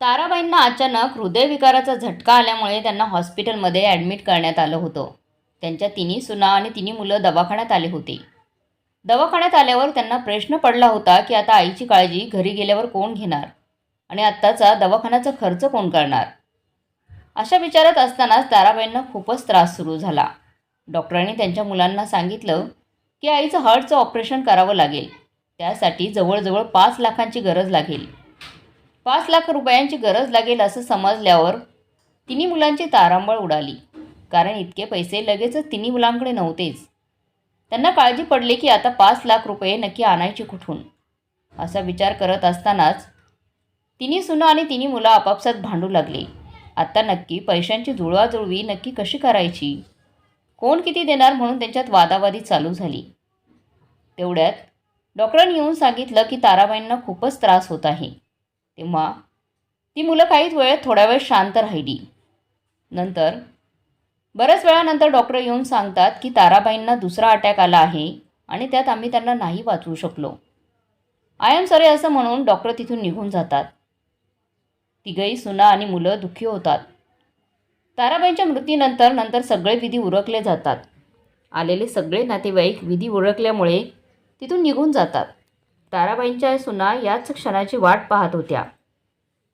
ताराबाईंना अचानक हृदयविकाराचा झटका आल्यामुळे त्यांना हॉस्पिटलमध्ये ॲडमिट करण्यात आलं होतं. त्यांच्या तिन्ही सुना आणि तिन्ही मुलं दवाखान्यात आले होते. दवाखान्यात आल्यावर त्यांना प्रश्न पडला होता की आता आईची काळजी घरी गेल्यावर कोण घेणार? आणि आत्ताचा दवाखान्याचा खर्च कोण करणार? अशा विचारात असतानाच ताराबाईंना खूपच त्रास सुरू झाला. डॉक्टरांनी त्यांच्या मुलांना सांगितलं की आईचं हार्टचं ऑपरेशन करावं लागेल. त्यासाठी जवळजवळ पाच लाखांची गरज लागेल. पाच लाख रुपयांची गरज लागेल असं समजल्यावर तिन्ही मुलांची तारांबळ उडाली. कारण इतके पैसे लगेचच तिन्ही मुलांकडे नव्हतेच. त्यांना काळजी पडली की आता पाच लाख रुपये नक्की आणायचे कुठून? असा विचार करत असतानाच तिन्ही सुना आणि तिन्ही मुलं आपापसात भांडू लागले. आता नक्की पैशांची जुळवाजुळवी नक्की कशी करायची? कोण किती देणार म्हणून त्यांच्यात वादावादी चालू झाली. तेवढ्यात डॉक्टरांनी येऊन सांगितलं की ताराबाईंना खूपच त्रास होत आहे. तेव्हा ती मुलं काहीच वेळेत थोड्या वेळ शांत राहिली. नंतर बऱ्याच वेळानंतर डॉक्टर येऊन सांगतात की ताराबाईंना दुसरा अटॅक आला आहे आणि त्यात आम्ही त्यांना नाही वाचवू शकलो. आय एम सॉरी असं म्हणून डॉक्टर तिथून निघून जातात. तिघही सुना आणि मुलं दुःखी होतात. ताराबाईंच्या मृत्यूनंतर नंतर सगळे विधी उरकले जातात. आलेले सगळे नातेवाईक विधी उरकल्यामुळे तिथून निघून जातात. ताराबाईंच्या सुना याच क्षणाची वाट पाहत होत्या.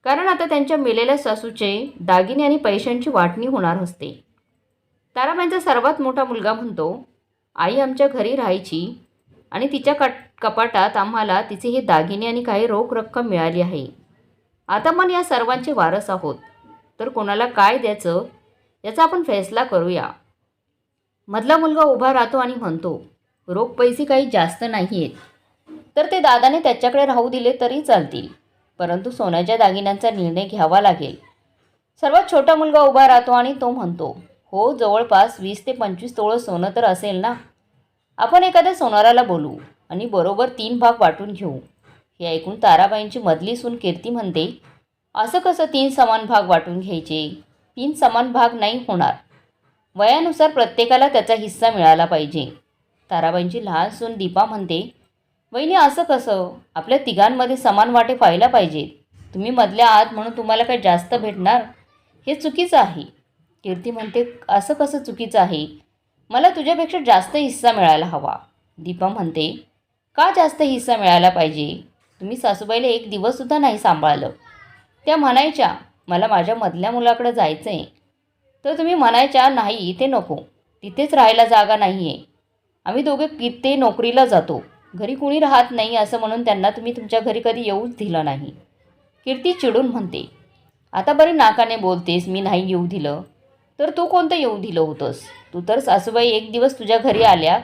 कारण आता त्यांच्या मेलेल्या सासूचे दागिने आणि पैशांची वाटणी होणार असते. ताराबाईंचा सर्वात मोठा मुलगा म्हणतो आई आमच्या घरी राहायची आणि तिच्या कट कपाटात आम्हाला तिचे हे दागिने आणि काही रोख रक्कम मिळाली आहे. आता पण या सर्वांचे वारस आहोत. तर कोणाला काय द्यायचं याचा आपण फैसला करूया. मधला मुलगा उभा राहतो आणि म्हणतो रोख पैसे काही जास्त नाही आहेत तर ते दादाने त्याच्याकडे राहू दिले तरी चालतील. परंतु सोन्याच्या दागिन्यांचा निर्णय घ्यावा लागेल. सर्वात छोटा मुलगा उभा राहतो आणि तो म्हणतो हो जवळपास वीस ते पंचवीस तोळं सोनं तर असेल ना? आपण एखाद्या सोनाराला बोलू आणि बरोबर तीन भाग वाटून घेऊ. हे ऐकून ताराबाईंची मधली सून कीर्ती म्हणते असं कसं तीन समान भाग वाटून घ्यायचे? तीन समान भाग नाही होणार. वयानुसार प्रत्येकाला त्याचा हिस्सा मिळाला पाहिजे. ताराबाईंची लहान सून दीपा म्हणते वहिनी असं कसं? आपल्या तिघांमध्ये समान वाटे व्हायला पाहिजेत. तुम्ही मधल्या आहात म्हणून तुम्हाला काही जास्त भेटणार? हे चुकीचं आहे. कीर्ती म्हणते असं कसं चुकीचं आहे? मला तुझ्यापेक्षा जास्त हिस्सा मिळायला हवा. दीपा म्हणते का जास्त हिस्सा मिळायला पाहिजे? तुम्ही सासूबाईला एक दिवससुद्धा नाही सांभाळलं. त्या म्हणायच्या मला माझ्या मधल्या मुलाकडे जायचं आहे तर तुम्ही म्हणायच्या नाही इथे नको. तिथेच राहायला जागा नाही आहे आम्ही दोघे किती नोकरीला जातो. घरी कुणी राहत नाही असं म्हणून त्यांना तुम्ही तुमच्या घरी कधी येऊच दिलं नाही. कीर्ती चिडून म्हणते आता बरी नाकाने बोलतेस मी नाही येऊ दिलं. तर तू कोणतं येऊ दिलं होतंस? तू तर सासूबाई एक दिवस तुझ्या घरी आल्या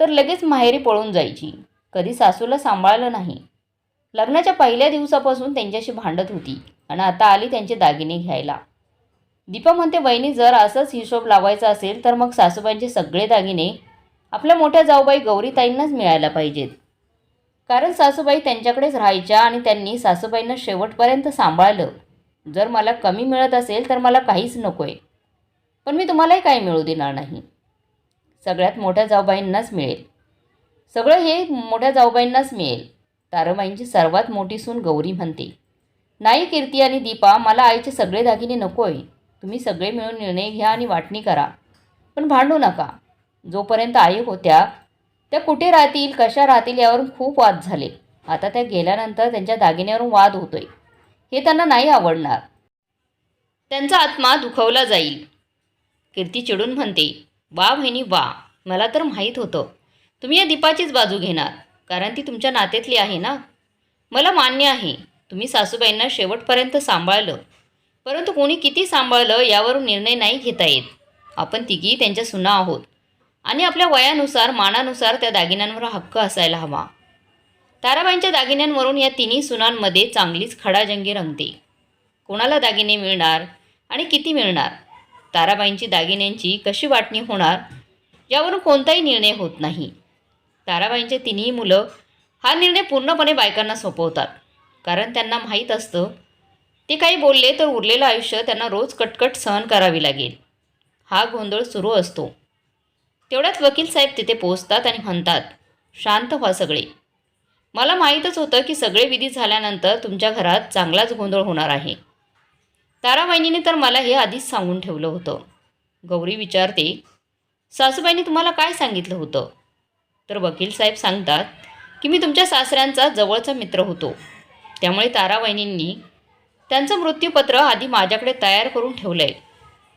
तर लगेच माहेरी पळून जायची. कधी सासूला सांभाळलं नाही. लग्नाच्या पहिल्या दिवसापासून त्यांच्याशी भांडत होती आणि आता आली त्यांचे दागिने घ्यायला. दीपा म्हणते वहिनी जर असंच हिशोब लावायचा असेल तर मग सासूबाईंचे सगळे दागिने आपल्या मोठ्या जाऊबाई गौरीताईंनाच मिळायला पाहिजेत. कारण सासूबाई त्यांच्याकडेच राहायच्या आणि त्यांनी सासूबाईंना शेवटपर्यंत सांभाळलं. जर मला कमी मिळत असेल तर मला काहीच नको आहे पण मी तुम्हालाही काही मिळू देणार नाही. सगळ्यात मोठ्या जाऊबाईंनाच मिळेल. सगळं हे मोठ्या जाऊबाईंनाच मिळेल. ताराबाईंची सर्वात मोठी सून गौरी म्हणते. नाही कीर्ती आणि दीपा मला आईचे सगळे दागिने नको आहे तुम्ही सगळे मिळून निर्णय घ्या आणि वाटणी करा. पण भांडू नका. जोपर्यंत आई होत्या त्या कुठे राहतील कशा राहतील यावरून खूप वाद झाले. आता त्या गेल्यानंतर त्यांच्या दागिन्यावरून वाद होतोय. हे त्यांना नाही आवडणार. त्यांचा आत्मा दुखवला जाईल. कीर्ती चिडून म्हणते वा बहिणी वा. मला तर माहीत होतं. तुम्ही या दीपाचीच बाजू घेणार कारण ती तुमच्या नात्यातली आहे ना? मला मान्य आहे तुम्ही सासूबाईंना शेवटपर्यंत सांभाळलं. परंतु कोणी किती सांभाळलं यावरून निर्णय नाही घेता येत. आपण तिघी त्यांच्या सुना आहोत. आणि आपल्या वयानुसार मानानुसार त्या दागिन्यांवर हक्क असायला हवा. ताराबाईंच्या दागिन्यांवरून या तिन्ही सुनांमध्ये चांगलीच खडाजंगी रंगते. कोणाला दागिने मिळणार आणि किती मिळणार? ताराबाईंची दागिन्यांची कशी वाटणी होणार? यावरून कोणताही निर्णय होत नाही. ताराबाईंचे तिन्ही मुलं हा निर्णय पूर्णपणे बायकांना सोपवतात. कारण त्यांना माहीत असतं ते काही बोलले तर उरलेलं आयुष्य त्यांना रोज कटकट सहन करावी लागेल. हा गोंधळ सुरू असतो. तेवढ्यात वकील साहेब तिथे पोचतात आणि म्हणतात शांत व्हा सगळे. मला माहीतच होतं की सगळे विधी झाल्यानंतर तुमच्या घरात चांगलाच गोंधळ होणार आहे. ताराबाईंनी तर मला हे आधीच सांगून ठेवलं होतं. गौरी विचारते सासूबाईंनी तुम्हाला काय सांगितलं होतं? तर वकील साहेब सांगतात की मी तुमच्या सासऱ्यांचा जवळचा मित्र होतो. त्यामुळे ताराबाईंनी त्यांचं मृत्यूपत्र आधी माझ्याकडे तयार करून ठेवलं आहे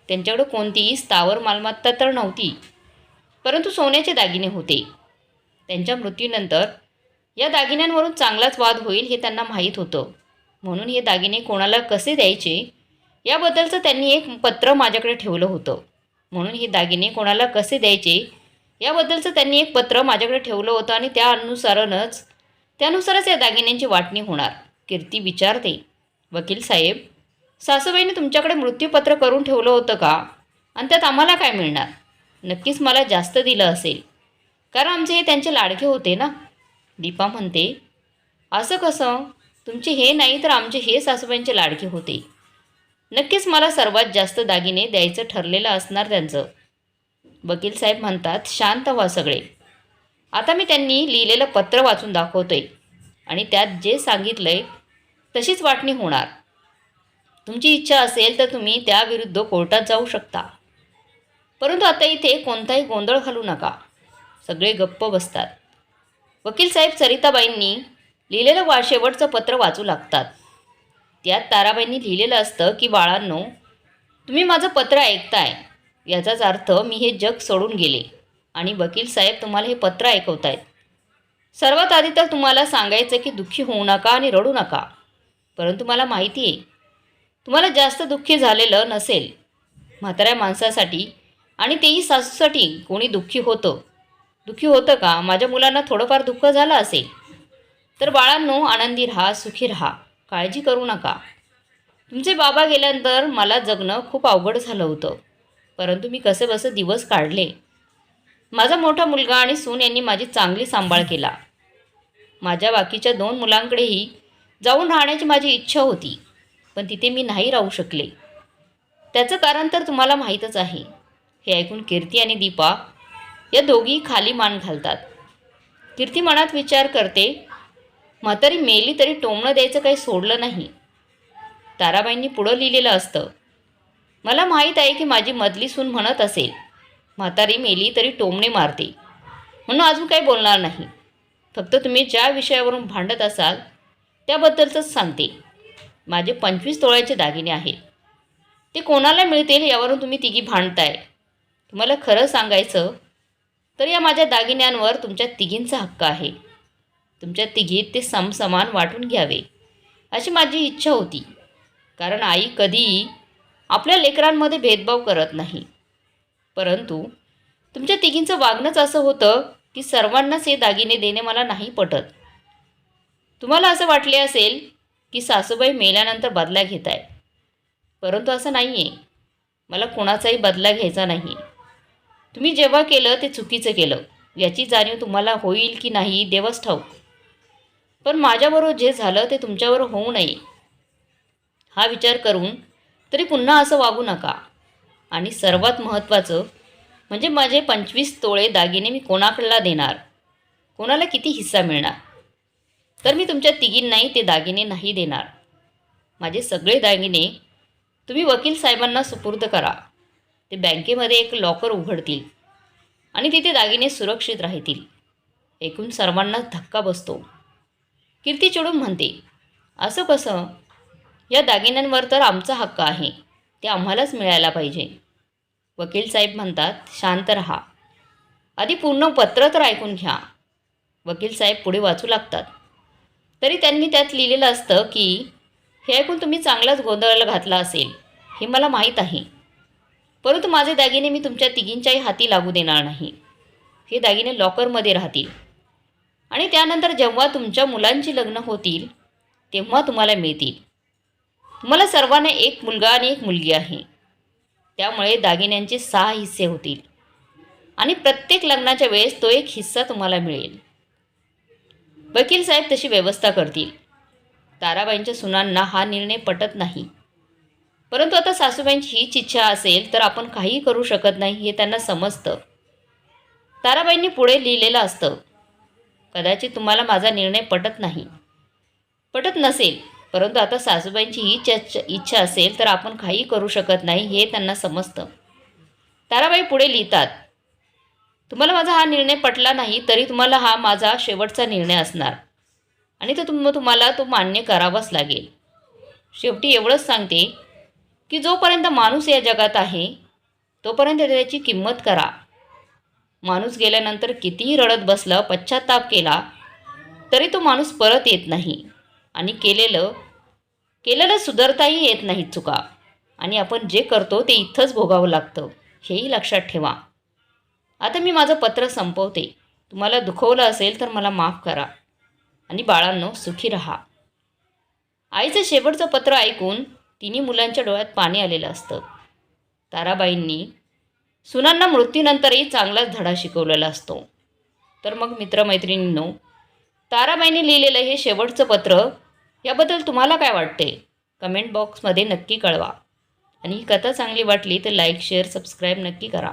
त्यांच्याकडे कोणतीही स्थावर मालमत्ता तर नव्हती. परंतु सोन्याचे दागिने होते. त्यांच्या मृत्यूनंतर या दागिन्यांवरून चांगलाच वाद होईल हे त्यांना माहीत होतं. म्हणून हे दागिने कोणाला कसे द्यायचे? याबद्दलचं त्यांनी एक पत्र माझ्याकडे ठेवलं होतं. म्हणून हे दागिने कोणाला कसे द्यायचे? याबद्दलचं त्यांनी एक पत्र माझ्याकडे ठेवलं होतं आणि त्या अनुसारच त्यानुसारच या दागिन्यांची वाटणी होणार. कीर्ती विचारते. वकील साहेब सासूबाईने तुमच्याकडे मृत्यूपत्र करून ठेवलं होतं का? आणि त्यात आम्हाला काय मिळणार? नक्कीच मला जास्त दिलं असेल. कारण आमचे हे त्यांचे लाडके होते ना. दीपा म्हणते असं कसं? तुमचे हे नाही तर आमचे हे सासूबाईंचे लाडके होते. नक्कीच मला सर्वात जास्त दागिने द्यायचं ठरलेलं असणार त्यांचं. वकील साहेब म्हणतात शांत व्हा सगळे. आता मी त्यांनी लिहिलेलं पत्र वाचून दाखवतोय. आणि त्यात जे सांगितलंय तशीच वाटणी होणार. तुमची इच्छा असेल तर तुम्ही त्याविरुद्ध कोर्टात जाऊ शकता. परंतु आता इथे कोणताही गोंधळ घालू नका. सगळे गप्प बसतात. वकील साहेब सरिताबाईंनी लिहिलेलं वा शेवटचं पत्र वाचू लागतात. त्यात ताराबाईंनी लिहिलेलं असतं की बाळांनो तुम्ही माझं पत्र ऐकताय. याचाच अर्थ मी हे जग सोडून गेले आणि वकील साहेब तुम्हाला हे पत्र ऐकवतायत. सर्वात आधी तर तुम्हाला सांगायचं की दुःखी होऊ नका आणि रडू नका. परंतु मला माहिती आहे तुम्हाला जास्त दुःखी झालेलं नसेल. म्हाताऱ्या माणसासाठी आणि तेही सासूसाठी कोणी दुःखी होतं. दुःखी होतं का? माझ्या मुलांना थोडंफार दुःख झालं असेल. तर बाळांनो आनंदी राहा सुखी राहा. काळजी करू नका. तुमचे बाबा गेल्यानंतर मला जगणं खूप अवघड झालं होतं. परंतु मी कसे बसे दिवस काढले. माझा मोठा मुलगा आणि सून यांनी माझी चांगली सांभाळ केला. माझ्या बाकीच्या दोन मुलांकडेही जाऊन राहण्याची माझी इच्छा होती पण तिथे मी नाही राहू शकले. त्याचं कारण तर तुम्हाला माहीतच आहे. हे ऐकून कीर्ती आणि दीपा या दोघी खाली मान घालतात. कीर्ती मनात विचार करते म्हातारी मेली तरी टोमणं द्यायचं काही सोडलं नाही. ताराबाईंनी पुढं लिहिलेलं असतं मला माहीत आहे की माझी मधली सून म्हणत असेल म्हातारी मेली तरी टोमणे मारते. म्हणून अजून काही बोलणार नाही. फक्त तुम्ही ज्या विषयावरून भांडत असाल त्याबद्दलचंच सांगते. माझे पंचवीस तोळ्याचे दागिने आहेत. ते कोणाला मिळतील यावरून तुम्ही तिघी भांडताय? तुम्हाला खरं सांगायचं तर या माझ्या दागिन्यांवर तुमच्या तिघींचा हक्क आहे. तुमच्या तिघीत ते समसमान वाटून घ्यावे अशी माझी इच्छा होती. कारण आई कधीही आपल्या लेकरांमध्ये भेदभाव करत नाही. परंतु तुमच्या तिघींचं वागणंच असं होतं की सर्वांनाच हे दागिने देणे मला नाही पटत. तुम्हाला असं वाटले असेल की सासूबाई मेल्यानंतर बदला घेत आहे परंतु असं नाही आहे मला कोणाचाही बदला घ्यायचा नाही. तुम्ही जेव्हा केलं ते चुकीचं केलं. याची जाणीव तुम्हाला होईल की नाही देवच ठाऊक. पण माझ्याबरोबर जे झालं ते तुमच्यावर होऊ नये. हा विचार करून तरी पुन्हा असं वागू नका. आणि सर्वात महत्त्वाचं म्हणजे माझे पंचवीस तोळे दागिने मी कोणाकडला देणार? कोणाला किती हिस्सा मिळणार? तर मी तुमच्या तिघींनाही ते दागिने नाही देणार. माझे सगळे दागिने तुम्ही वकील साहेबांना सुपूर्द करा. ते बँकेमध्ये एक लॉकर उघडतील आणि तिथे दागिने सुरक्षित राहतील. एकूण सर्वांनाच धक्का बसतो. कीर्ती चिडून म्हणते असं कसं? या दागिन्यांवर तर आमचा हक्क आहे. ते आम्हालाच मिळायला पाहिजे. वकील साहेब म्हणतात शांत रहा. आधी पूर्ण पत्र तर ऐकून घ्या. वकील साहेब पुढे वाचू लागतात. तरी त्यांनी त्यात लिहिलेलं असतं की हे ऐकून तुम्ही चांगलाच गोंधळाला घातला असेल. हे मला माहीत आहे. परंतु माझे दागिने मी तुमच्या तिघींच्याही हाती लागू देणार नाही. हे दागिने लॉकरमध्ये राहतील. आणि त्यानंतर जेव्हा तुमच्या मुलांची लग्न होतील तेव्हा तुम्हाला मिळतील. तुम्हाला सर्वांना एक मुलगा आणि एक मुलगी आहे. त्यामुळे दागिन्यांचे सहा हिस्से होतील. आणि प्रत्येक लग्नाच्या वेळेस तो एक हिस्सा तुम्हाला मिळेल. वकील साहेब तशी व्यवस्था करतील. ताराबाईंच्या सुनांना हा निर्णय पटत नाही. परंतु आता सासूबाईंची हीच इच्छा असेल तर आपण काहीही करू शकत नाही हे त्यांना समजतं. ताराबाईंनी पुढे लिहिलेलं असतं कदाचित तुम्हाला माझा निर्णय पटत नाही. पटत नसेल परंतु आता सासूबाईंची हीच इच्छा असेल तर आपण काही करू शकत नाही हे त्यांना समजतं. ताराबाई पुढे लिहितात तुम्हाला माझा हा निर्णय पटला नाही तरी तुम्हाला हा माझा शेवटचा निर्णय असणार. आणि तो तुम तुम्हाला तो मान्य करावाच लागेल. शेवटी एवढंच सांगते की जोपर्यंत माणूस या जगात आहे तोपर्यंत त्याची किंमत करा. माणूस गेल्यानंतर कितीही रडत बसलं पश्चाताप केला तरी तो माणूस परत येत नाही. आणि केलेलं केलेलं सुधारताही येत नाही चुका. आणि आपण जे करतो ते इथंच भोगावं लागतं. हेही लक्षात ठेवा. आता मी माझं पत्र संपवते. तुम्हाला दुखवलं असेल तर मला माफ करा. आणि बाळांनो सुखी रहा. आईचं शेवटचं पत्र ऐकून तिन्ही मुलांच्या डोळ्यात पाणी आलेलं असतं. ताराबाईंनी सुनांना मृत्यूनंतरही चांगलाच धडा शिकवलेला असतो. तर मग मित्रमैत्रिणींनो ताराबाईंनी लिहिलेलं हे शेवटचं पत्र याबद्दल तुम्हाला काय वाटते? कमेंट बॉक्समध्ये नक्की कळवा. आणि ही कथा चांगली वाटली तर लाईक शेअर सबस्क्राईब नक्की करा.